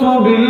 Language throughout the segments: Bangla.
آمنت بالله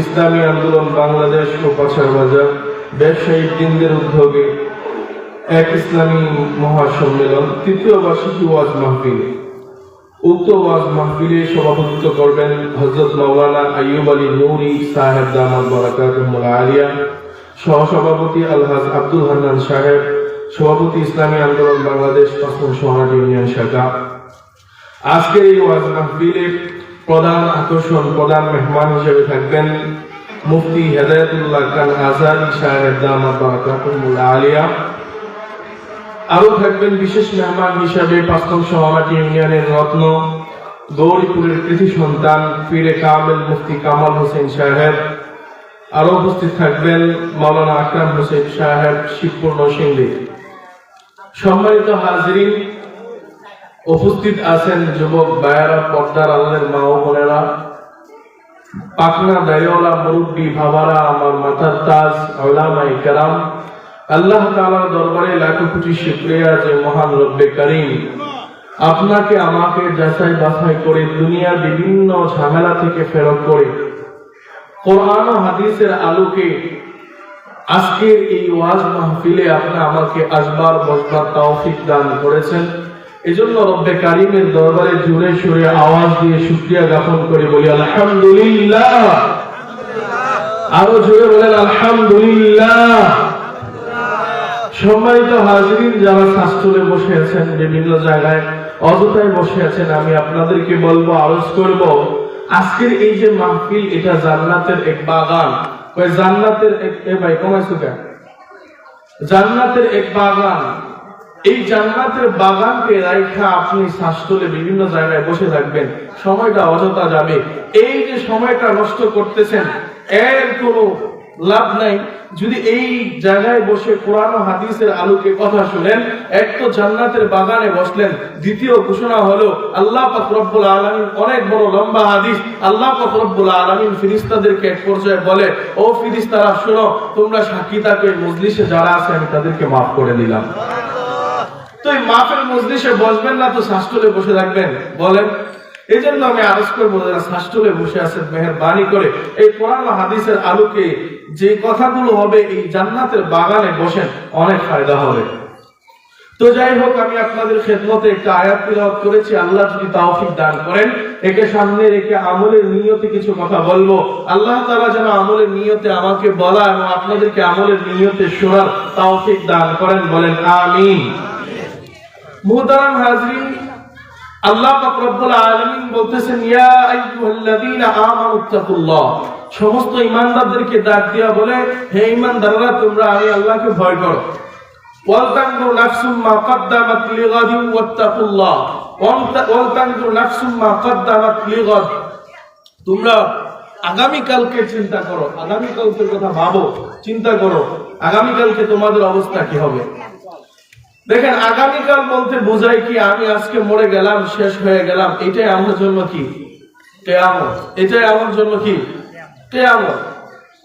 ইসলামী আন্দোলন, বাংলাদেশ ও বাজার ব্যবসায়িক দিনদের উদ্যোগে এক ইসলামী মহাসম্মেলন, তৃতীয় বার্ষিকী ওয়াজ মাহফিল। উক্ত ওয়াজ মাহফিলে সভাপতিত্ব করবেন হজরত মাওলানা আইয়ুব আলী নৌরি সাহেব দামাল বারাকাতুল আলিয়া সহসভাপতি আলহাজ আব্দুল হান্নান সাহেব, সভাপতি ইসলামী আন্দোলন, বাংলাদেশ পাঁচমন সোহানাটি ইউনিয়ন শাখা। আজকের এই ওয়াজ মাহফিলের প্রধান আকর্ষণ, প্রধান মেহমান হিসেবে থাকবেন মুফতি হেদায়তুল্লাহ খান আজাদি সাহেব আলিয়া। আরও থাকবেন বিশেষ মেহমান হিসাবে পাঁচতম সমাটি ইউনিয়নের রত্ন, গৌরীপুরের কৃষি সন্তান ফিরে কামেল মুফতি কামাল হোসেন সাহেব। আরও উপস্থিত থাকবেন মাওলানা আকরাম হোসেন সাহেব শিবপুর নরসিংদী সম্মানিত হাজরিন উপস্থিত আছেন যুবক বায়ারা পর্দার আল্লের মা ও বোনেরা। পাকনা দায়ওয়ালা মুরব্বী ভাবারা, আমার মাথার তাজ ওলামাই কারাম। আল্লাহ তাআলার দরবারে লাখো কোটি শুকরিয়া যে মহান রব্বে করিম। আপনাকে, আমাকে যাচাই বাছাই করে দুনিয়ার বিভিন্ন ঝামেলা থেকে ফেরত করে কোরআন হাদিসের আলোকে আজকের এই ওয়াজ মাহফিলে আপনি আমাকে আসবার, বসবার তৌফিক দান করেছেন। এজন্য রব্বে কারিমের দরবারে জুড়ে সুরে আওয়াজ দিয়ে শুকরিয়া জ্ঞাপন করে, বলি আলহামদুলিল্লাহ। আরও জোরে বলেন আলহামদুলিল্লাহ। সম্মানিত হাজরিন যারা শাস্ত্রে বসে আছেন, বিভিন্ন জায়গায় অযথায় বসে আছেন, আমি আপনাদেরকে বলব, আরজ করব, আজকের এই যে মাহফিল, এটা জান্নাতের এক বাগান। ওই জান্নাতের এক এ ভাই, কমাইছো কেন? জান্নাতের এক বাগান। এই জান্নাতের বাগানকে রাইখা আপনি শ্বাসতলে বিভিন্ন জায়গায় বসে থাকবেন। সময়টা অযথা যাবে। এই যে সময়টা নষ্ট করতেছেন, এর কোনো লাভ নাই। যদি এই জায়গায় বসে কোরআন হাদিসের আলোকে কথা শুনেন, এক তো জান্নাতের বাগানে বসলেন। দ্বিতীয় ঘোষণা হলো, আল্লাহ পাক রব্বুল আলামিন অনেক বড় লম্বা হাদিস আল্লাহ পাক রব্বুল আলামিন ফিরিস্তাদেরকে এক পর্যায়ে বলে, ও ফিরিস্তারা, শোনো, তোমরা সাক্ষী এই মজলিসে যারা আছে, আমি তাদেরকে মাফ করে দিলাম। তো এই মাফের মজলিসে বসবেন না তো শাস্ত্রে বসে থাকবেন? বলেন। এই জন্য আমি আরজ করব যারা শাস্ত্রে বসে আছেন, মেহরবানি করে এই কোরআন হাদিসের আলোকে যে কথাগুলো হবে এই জান্নাতের বাগানে বসেন, অনেক ফায়দা হবে। তো যাই হোক, আমি আপনাদের খেদমতে একটা আয়াত তিলাওয়াত করেছি। আল্লাহ যদি তাওফিক দান করেন, একে সামনে রেখে আমলের নিয়তে কিছু কথা বলব। আল্লাহ তাআলা যেন আমলের নিয়তে আমাকে বলা এবং আপনাদেরকে আমলের নিয়তে শোনার তাওফিক দান করেন, বলেন আমিন। মুহতারাম হাজরিন আল্লাহ পাক রব্বুল আলামিন বলতেছেন, ইয়া আইয়ুহাল্লাযীনা সমস্ত ঈমানদারদেরকে ডাক দিয়া বলে, হে ঈমানদাররা, তোমরা আমি আল্লাহকে ভয় করো। ওয়ালতানজুর নাফসুম মা কদ্দামাত লিগাদিন ওয়াত্তাকুল্লাহ। ওয়ালতানজুর নাফসুম মা কদ্দামাত লিগাদ। তোমরা আগামী কালকে চিন্তা করো। আগামী কালকের কথা ভাবো, চিন্তা করো আগামী কালকে তোমাদের অবস্থা কি হবে? দেখেন, আগামীকাল বলতে বোঝায় কি, আমি আজকে মরে গেলাম, শেষ হয়ে গেলাম, এটাই আমার জন্য কি? কেয়ামত। এটাই আমার জন্য কি? কেয়ামত।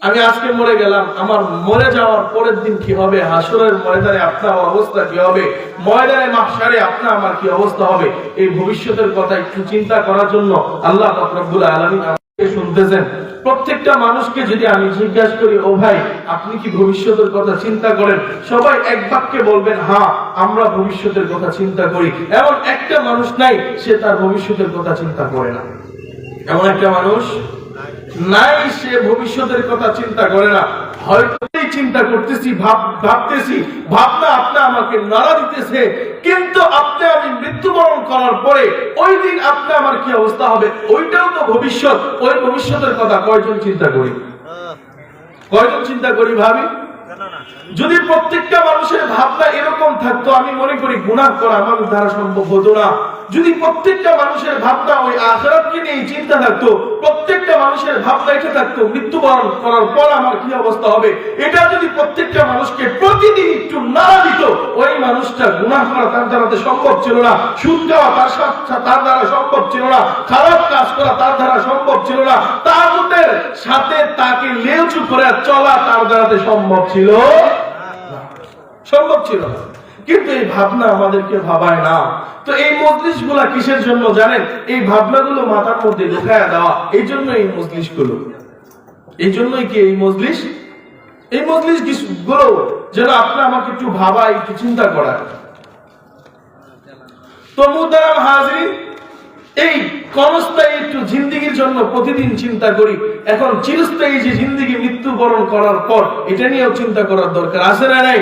আমি আজকে মরে গেলাম, আমার মরে যাওয়ার পরের দিন কি হবে? হাসরের ময়দানে আপনার অবস্থা কি হবে? ময়দানে মাহশারে আপনার আমার কি অবস্থা হবে? এই ভবিষ্যতের কথা একটু চিন্তা করার জন্য আল্লাহ রব্বুল আমাকে শুনতেছেন। প্রত্যেকটা মানুষকে যদি আমি জিজ্ঞাসা করি, ও ভাই, আপনি কি ভবিষ্যতের কথা চিন্তা করেন? সবাই এক বাক্যে বলবেন হ্যাঁ আমরা ভবিষ্যতের কথা চিন্তা করি। এমন একটা মানুষ নাই, সে তার ভবিষ্যতের কথা চিন্তা করে না। এমন একটা মানুষ নাই, সে ভবিষ্যতের কথা চিন্তা করে না। হয়তো চিন্তা করতেছি ভাবতেছি, ভাবনা আপনি আমাকে নাড়া দিতেছে, কিন্তু আপনি আমি মৃত্যুবরণ করার পরে ওই দিন আপনি আমার কি অবস্থা হবে? ওইটাও তো ভবিষ্যৎ। ওই ভবিষ্যতের কথা কয়জন চিন্তা করি? কয়জন চিন্তা করি ভাবি? যদি প্রত্যেকটা মানুষের ভাবনা এরকম থাকতো, আমি মনে করি গুনাহ করা আমার দ্বারা সম্ভব হতো না। যদি প্রত্যেকটা মানুষের ভাবনা ওই আখেরাতকে নিয়ে চিন্তা থাকতো, প্রত্যেকটা মানুষের ভাবনা এটা থাকতো, মৃত্যুবরণ করার পর আমার কি অবস্থা হবে? এটা যদি প্রত্যেকটা মানুষকে প্রতিদিন একটু না দিত, ওই মানুষটা গুনাহ করা তার দ্বারা তো সম্ভব ছিল না, সুদ খাওয়া তার তার দ্বারা সম্ভব ছিল না, খারাপ কাজ করা তার দ্বারা সম্ভব ছিল না তাগুতের সাথে তাকে লেউচু করে চলা তার দ্বারাতে সম্ভব ছিল সম্ভব ছিল না। কিন্তু এই ভাবনা আমাদেরকে ভাবায় না। তো এই মজলিসগুলা কিসের জন্য জানেন? এই ভাবনাগুলো মাথার মধ্যে ঢুকায় দেওয়া, এই জন্য এই মজলিসগুলো এই জন্যই কি এই মজলিস এই মজলিসগুলো যেন আপনি আমাকে একটু ভাবা একটু চিন্তা করায়। তো মুদারাম হাজরিন এই ক্ষণস্থায়ী একটু জিন্দিগির জন্য প্রতিদিন চিন্তা করি। এখন চিরস্থায়ী যে জিন্দিগি মৃত্যুবরণ করার পর, এটা নিয়েও চিন্তা করার দরকার আছে না নাই?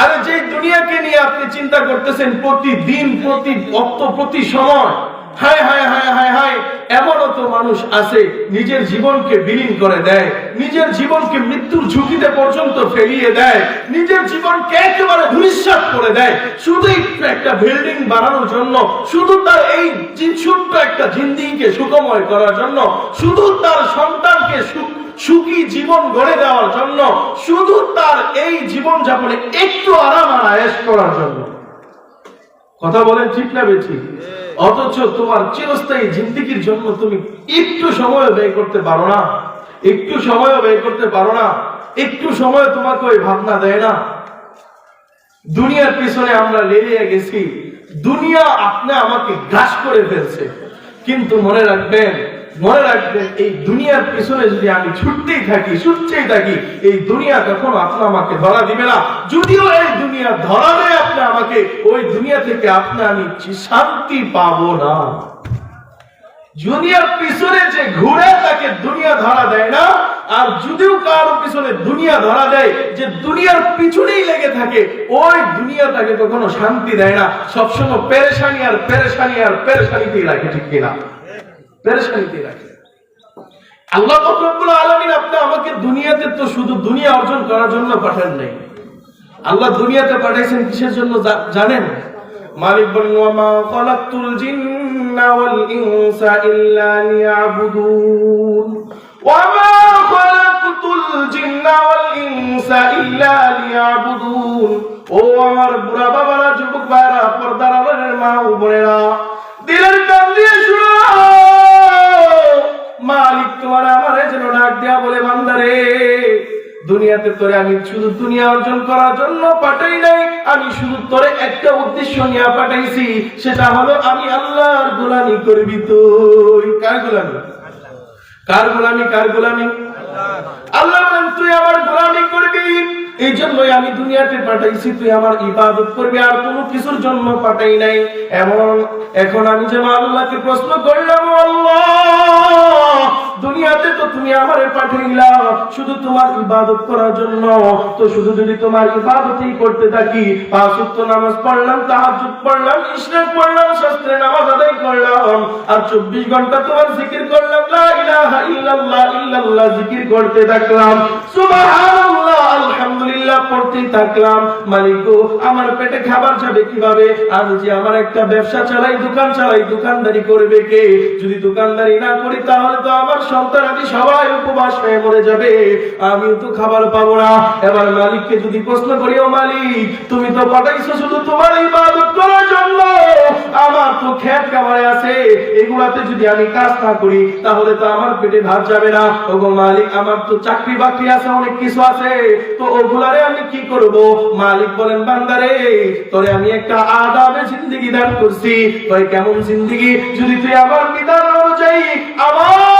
আরে যে দুনিয়াকে নিয়ে আপনি চিন্তা করতেছেন প্রতিদিন প্রতি অক্ত প্রতি সময় হায় হায় হায় হায় হায়, এমনও তো মানুষ আছে, নিজের জীবনকে বিলীন করে দেয়, নিজের জীবনকে মৃত্যুর ঝুঁকিতে পর্যন্ত ফেলিয়ে দেয়, নিজের জীবনকে একেবারে করে দেয় শুধু একটা বিল্ডিং জন্য, শুধু তার এই ছোট্ট একটা জিন্দিগিকে সুখময় করার জন্য, শুধু তার সন্তানকে সুখ সুখী জীবন গড়ে দেওয়ার জন্য, শুধু তার এই জীবন যাপনে একটু আরাম আর আয়েস করার জন্য। কথা বলেন ঠিক না বেঠি অথচ তোমার চিরস্থায়ী জিন্দিগির জন্য তুমি একটু সময় ব্যয় করতে পারো না। একটু সময় ব্যয় করতে পারো না। একটু সময় তোমাকে ওই ভাবনা দেয় না। দুনিয়ার পিছনে আমরা লেলিয়ে গেছি। দুনিয়া আপনি আমাকে গ্রাস করে ফেলছে। কিন্তু মনে রাখবেন মনে রাখবেন এই দুনিয়ার পিছনে যদি আমি ছুটতেই থাকি ছুটতেই থাকি, এই দুনিয়া কখনো আপনি আমাকে ধরা দিবে না। যদিও এই দুনিয়া ধরা দেয় আপনি আমাকে, ওই দুনিয়া থেকে আপনি আমি শান্তি পাবো না। দুনিয়ার পিছনে যে ঘুরে তাকে দুনিয়া ধরা দেয় না, আর যদিও কারও পিছনে দুনিয়া ধরা দেয়, যে দুনিয়ার পিছনেই লেগে থাকে, ওই দুনিয়া তাকে কখনো শান্তি দেয় না। সবসময় পেরেশানি আর পেরেশানি আর পেরেশানিতেই রাখে, ঠিক কিনা? পেরেশানিতেই রাখে। আল্লাহ রব্বুল আপনি আমাকে দুনিয়াতে তো শুধু দুনিয়া অর্জন করার জন্য পাঠান নাই। আল্লাহ দুনিয়াতে পাঠাইছেন কিসের জন্য জানেন? মালিক বলেন, ওয়ামা খালাকতুল জিন্না ওয়াল ইনসা ইল্লা লিয়াবুদুন। ওয়ামা খালাকতুল জিন্না ওয়াল ইনসা ইল্লা লিয়াবুদুন। ও আমার বুড়া বাবারা, যুবক ভাইরা পর্দার মা ও বোনেরা, দিলের কান দিয়ে শুনো। মালিক, তোমার আমার যেন ডাক দেয়া বলে, বান্দারে, দুনিয়াতে তোরে আমি শুধু দুনিয়া অর্জন করার জন্য পাঠাই নাই, আমি শুধু তোরে একটা উদ্দেশ্য নিয়ে পাঠাইছি, সেটা হলো আমি আল্লাহর গোলামি করবি তুই। কার গোলামি? কার গোলামি কার গোলামি? আল্লাহ বলেন, তুই আমার গোলামি করবি এই জন্যই আমি দুনিয়াতে পাঠাইছি, তুই আমার ইবাদত করবি, আর কোনো কিছুর জন্য পাঠাই নাই। এমন, এখন আমি যে আল্লাহকে প্রশ্ন করলাম, আল্লাহ! দুনিয়াতে তো তুমি আমারে পাঠাইলা। শুধু তোমার ইবাদত করার জন্য। তো শুধু যদি তোমার ইবাদতই করতে থাকি পাঁচ নামাজ পড়লাম পড়লাম পড়লাম শাস্ত্রে নামাজ আদায় করলাম আর চব্বিশ ঘণ্টা তোমার জিকির করলাম লা ইলাহা ইল্লাল্লাহ ইল্লাল্লাহ জিকির করতে থাকলাম। সুবহানাল্লাহ আলহামদুলিল্লাহ থাকলাম। মালিক গো, আমার পেটে খাবার যাবে কীভাবে? আমি যে আমার একটা ব্যবসা চালাই দোকান চালাই দোকানদারি করবে কে? যদি দোকানদারি না করি তাহলে তো আমার সন্তান আমি সবাই উপবাস হয়ে মরে যাবে। আমিও তো খাবার পাবো না। এবার মালিককে যদি প্রশ্ন করি, ও মালিক, তুমি তো পাঠাইছো শুধু তোমার ইবাদত করার জন্য। আমার তো খেত খাবারে আছে। এগুলাতে যদি আমি কাজ না করি, তাহলে তো আমার পেটে ভাত যাবে না। ওগো মালিক, আমার তো চাকরি বাকরি আছে, অনেক কিছু আছে। তো ওগুলারে আমি কি করব? মালিক বলেন, বান্দারে, তোরে আমি একটা আদাবে জিন্দেগি দান করছি। তোর কেমন জিন্দেগি? যদি তুই আমার বিধান অনুযায়ী আমার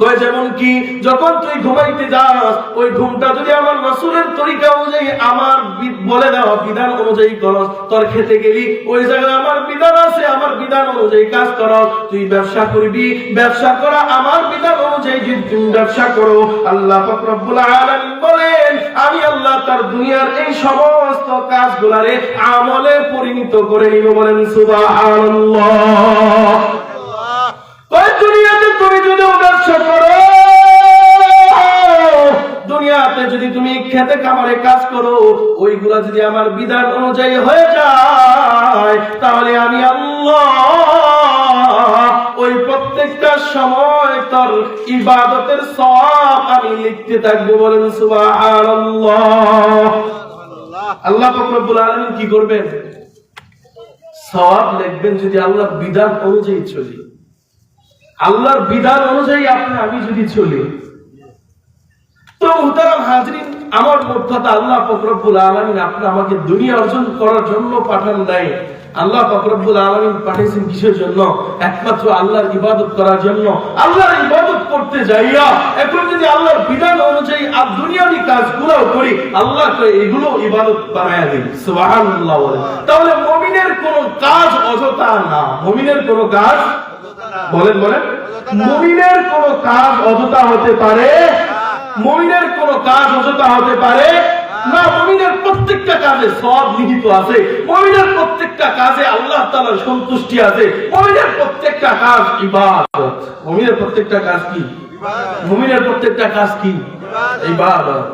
কয় যেমন কি, যখন তুই ঘুমাইতে যাস, ওই ঘুমটা যদি আমার তরিকা অনুযায়ী আমার বলে দেওয়া বিধান অনুযায়ী করস, তোর খেতে গেলি, ওই জায়গায় আমার বিধান আছে, আমার বিধান অনুযায়ী কাজ করস, তুই ব্যবসা করবি, ব্যবসা করা আমার বিধান অনুযায়ী যদি ব্যবসা করো, আল্লাহ বলেন, আমি আল্লাহ তার দুনিয়ার এই সমস্ত কাজগুলারে আমলে পরিণত করে নিব বলেন ওই দুনিয়াতে তুমি যদি করো, দুনিয়াতে যদি তুমি খেতে কাজ করো, ওইগুলা যদি আমার বিধান অনুযায়ী হয়ে যায়, তাহলে আমি আল্লাহ ওই প্রত্যেকটা সময় তোর ইবাদতের সব আমি লিখতে থাকব বলেন সুবহানাল্লাহ। আল্লাহ পাক রব্বুল আলামিন কি করবেন? সব লিখবেন যদি আল্লাহ বিধান অনুযায়ী চলি। আল্লাহর বিধান অনুযায়ী আপনি, আমি যদি চলি। তো মুহতারাম হাজরিন আমার মধ্যে আল্লাহ ফকরবুল আলমিন আপনি আমাকে দুনিয়া অর্জন করার জন্য পাঠান নাই। আল্লাহ ফকরবুল আলমিন পাঠিয়েছেন কিসের জন্য? একমাত্র আল্লাহর ইবাদত করার জন্য। আল্লাহর ইবাদত করতে যাইয়া, এখন যদি আল্লাহর বিধান অনুযায়ী আর দুনিয়াবি কাজগুলো করি, আল্লাহ তো এগুলো ইবাদত বানায় দিন সুবহানাল্লাহ তাহলে মুমিনের কোনো কাজ অযথা না। মুমিনের কোনো কাজ বলেন বলেন। মুমিনের কোন কাজ অযথা হতে পারে? মুমিনের কোন কাজ অযথা হতে পারে? না। মুমিনের প্রত্যেকটা কাজে সব নিহিত আছে। মুমিনের প্রত্যেকটা কাজে আল্লাহ তাআলার সন্তুষ্টি আছে। মুমিনের প্রত্যেকটা কাজ ইবাদত। মুমিনের প্রত্যেকটা কাজ কি? মুমিনের প্রত্যেকটা কাজ কি? ইবাদত।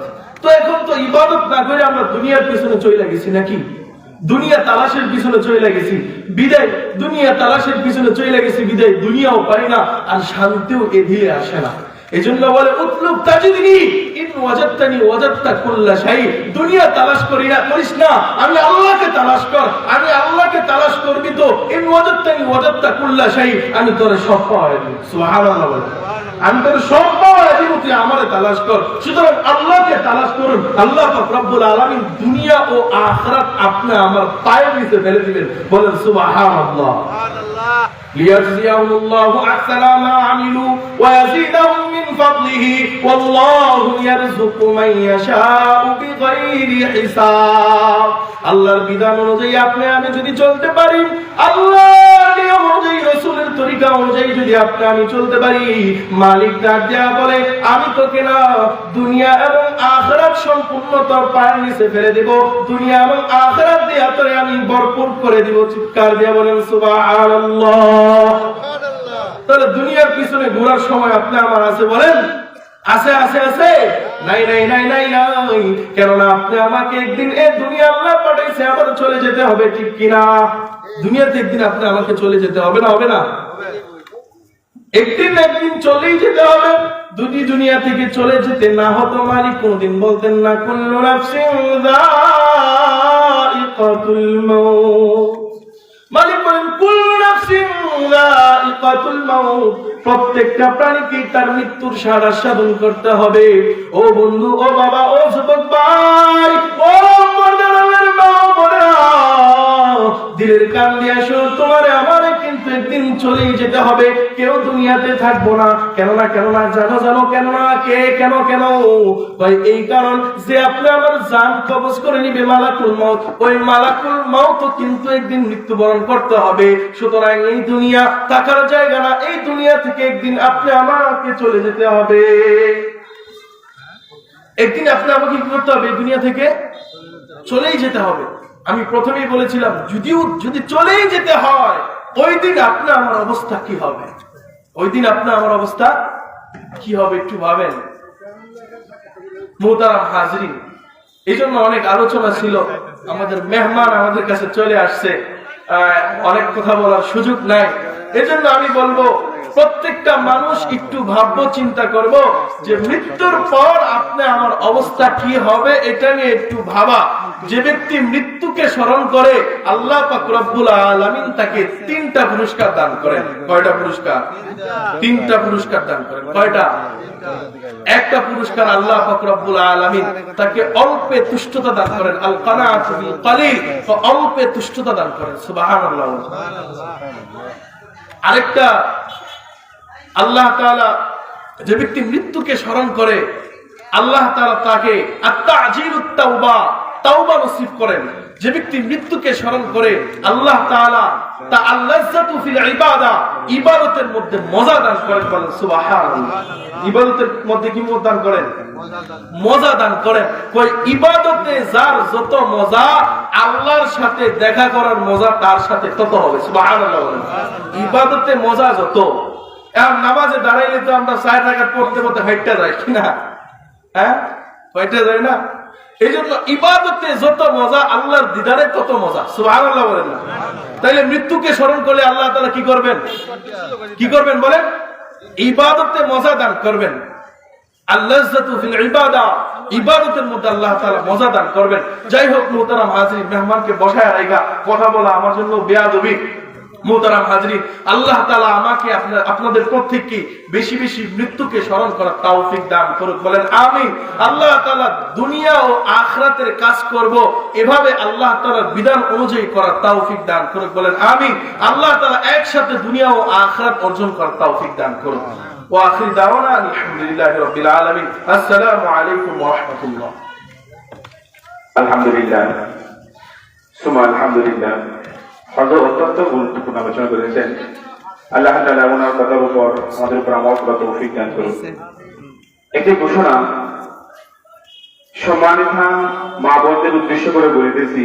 তো এখন তো ইবাদত না করে আমরা দুনিয়ার পিছনে চলে গেছি নাকি? দুনিয়া তালাশের পিছনে চলে গেছি। বিদায়, দুনিয়া তালাশের পিছনে চলে গেছি, বিদায়। দুনিয়াও পারি না, আর শান্তিও এদিলে আসে না। বলে, উতলুব ইন ওয়াজাদতানি ওয়াজাদতা কুল্লা শাই দুনিয়া তালাশ করি না, করিস না। আমি আল্লাহকে তালাশ কর, আমি আল্লাহকে তালাশ করবি তো। ইন ওয়াজাদতানি ওয়াজাদতা কুল্লা শাই আমি তোরে সব পাওয়া দিই সুবহানাল্লাহ আমি তোর সব পাওয়া দিব, তুই আমারে তালাশ কর। সুতরাং আল্লাহকে তালাশ করুন। আল্লাহ পাক রব্বুল আলামিন দুনিয়া ও আখিরাত আপনি আমার পায়ের নিচে ফেলে দিবেন। বলেন, সুবহানাল্লাহ। ليجزيهم الله أحسن ما عملوا ويزيدهم من فضله والله يرزق من يشاء بغير حساب আল্লাহর বিধান অনুযায়ী আপনি আমি যদি চলতে পারি আল্লাহর নিয়ম অনুযায়ী রসুলের তরিকা অনুযায়ী যদি আপনি আমি চলতে পারি মালিক দেয়া বলে আমি তোকে না দুনিয়া এবং আখরাত সম্পূর্ণ তোর পায়ের নিচে ফেলে দেব দুনিয়া এবং আখরাত দিয়া তোরে আমি ভরপুর করে দিব চিৎকার দিয়া বলেন সুবহানাল্লাহ। তাহলে দুনিয়ার পিছনে ঘোরার সময় আপনি আমার আছে বলেন। আছে আছে আছে। নাই নাই নাই নাই নাই। কেননা আপনি আমাকে একদিন এ দুনিয়া আল্লাহ পাঠাইছে আবার চলে যেতে হবে, ঠিক কিনা? দুনিয়াতে একদিন আপনি আমাকে চলে যেতে হবে না হবে না? একদিন একদিন চলেই যেতে হবে। দুটি দুনিয়া থেকে চলে যেতে না হতো মালিক, কোনদিন বলতেন না, কুল্লু নাফসিন যায়িকাতুল মাউত। প্রত্যেকটা প্রাণীকে তার মৃত্যুর সারা সাধন করতে হবে। ও বন্ধু, ও বাবা, ও যুবক ভাই, ও মর্দানের মা বোনেরা দিলের কান দিয়ে আসো, তোমার আমারে একদিন চলেই যেতে হবে। কেউ দুনিয়াতে থাকব না। কেননা কেননা, জানো জানো, কেননা, কে, কেন কেন? ভাই, এই কারণ যে আপনি আমার জান কবজ করে নিবে মালাকুল মাউত। ওই মালাকুল মাউত কিন্তু একদিন মৃত্যুবরণ করতে হবে। সুতরাং এই দুনিয়া থাকার জায়গা না। এই দুনিয়া থেকে একদিন আপনি আমাকে চলে যেতে হবে। একদিন আপনি আমাকে কি করতে হবে? দুনিয়া থেকে চলেই যেতে হবে। আমি প্রথমেই বলেছিলাম, যদিও, যদি চলেই যেতে হয় ওই দিন আপনার আমার অবস্থা কি হবে? ওই দিন আপনার আমার অবস্থা কি হবে একটু ভাবেন? মোতারাম হাজরিন এই জন্য অনেক আলোচনা ছিল। আমাদের মেহমান আমাদের কাছে চলে আসছে। অনেক কথা বলার সুযোগ নাই। এজন্য আমি বলব, প্রত্যেকটা মানুষ একটু ভাবব, চিন্তা করব যে মৃত্যুর পর আপনি আমার অবস্থা কি হবে, এটা নিয়ে একটু ভাবা। যে ব্যক্তি মৃত্যুকে স্মরণ করে আল্লাহ পাক রব্বুল তাকে তিনটা পুরস্কার দান করেন। কয়টা পুরস্কার? তিনটা পুরস্কার দান করেন। কয়টা? একটা পুরস্কার আল্লাহ রব্বুল আলামিন তাকে অল্পে তুষ্টতা দান করেন। আল কালিল অল্পে তুষ্টতা দান করেন। সুবহানাল্লাহ। আরেকটা আল্লাহ তালা যে ব্যক্তি মৃত্যুকে স্মরণ করে আল্লাহ তালা তাকে আত্মা আজির তাওবা তাওবা নসিব করেন। যে ব্যক্তি মৃত্যুকে স্মরণ করে আল্লাহ তাআলা তা ফিল ইবাদা, ইবাদতের মধ্যে মজা দান করেন বলেন, সুবহানাল্লাহ। ইবাদতের মধ্যে কি দান করেন? মজা দান করেন। কই, ইবাদতে যার যত মজা, আল্লাহর সাথে দেখা করার মজা তার সাথে তত হবে, সুবহানাল্লাহ ইবাদতে মজা যত। এখন নামাজে দাঁড়াইলে তো আমরা চার টাকা পড়তে পড়তে হাইটটা যাই কিনা হ্যাঁ? না? এই জন্য ইবাদতে যত মজা, আল্লাহর দিদারে তত মজা। সুবহানাল্লাহ বলেন না। তাইলে মৃত্যুকে স্মরণ করলে আল্লাহ তাআলা কি করবেন? কি করবেন বলেন? ইবাদতে মজা দান করবেন। আল্লাহ তাআলা মজা দান করবেন। যাই হোক, মুহতারাম হাজির মেহমানকে বসায় কথা বলা আমার জন্য বেয়াদবি। মুহতারাম হাজরি আল্লাহ তাআলা আমাকে আপনার আপনাদের প্রত্যেককে বেশি বেশি মৃত্যুকে স্মরণ করার তৌফিক দান করুক বলেন আমিন আল্লাহ তাআলা দুনিয়া ও আখিরাতের কাজ করব এভাবে আল্লাহ তাআলার বিধান অনুযায়ী করার তৌফিক দান করুক বলেন আমিন আল্লাহ তাআলা একসাথে দুনিয়া ও আখিরাত অর্জন করার তৌফিক দান করুক واخر دعوانا ان الحمد لله رب العالمين السلام عليكم ورحمه الله আলহামদুলিল্লাহ সুমা আলহামদুলিল্লাহ হজর অত্যন্ত গুরুত্বপূর্ণ আলোচনা করেছেন। আল্লাহ তালা ওনার কথার উপর আমাদের উপর আমল বা তৌফিক দান করুন। একটি ঘোষণা সম্মানিত মা বোনদের উদ্দেশ্য করে বলিতেছি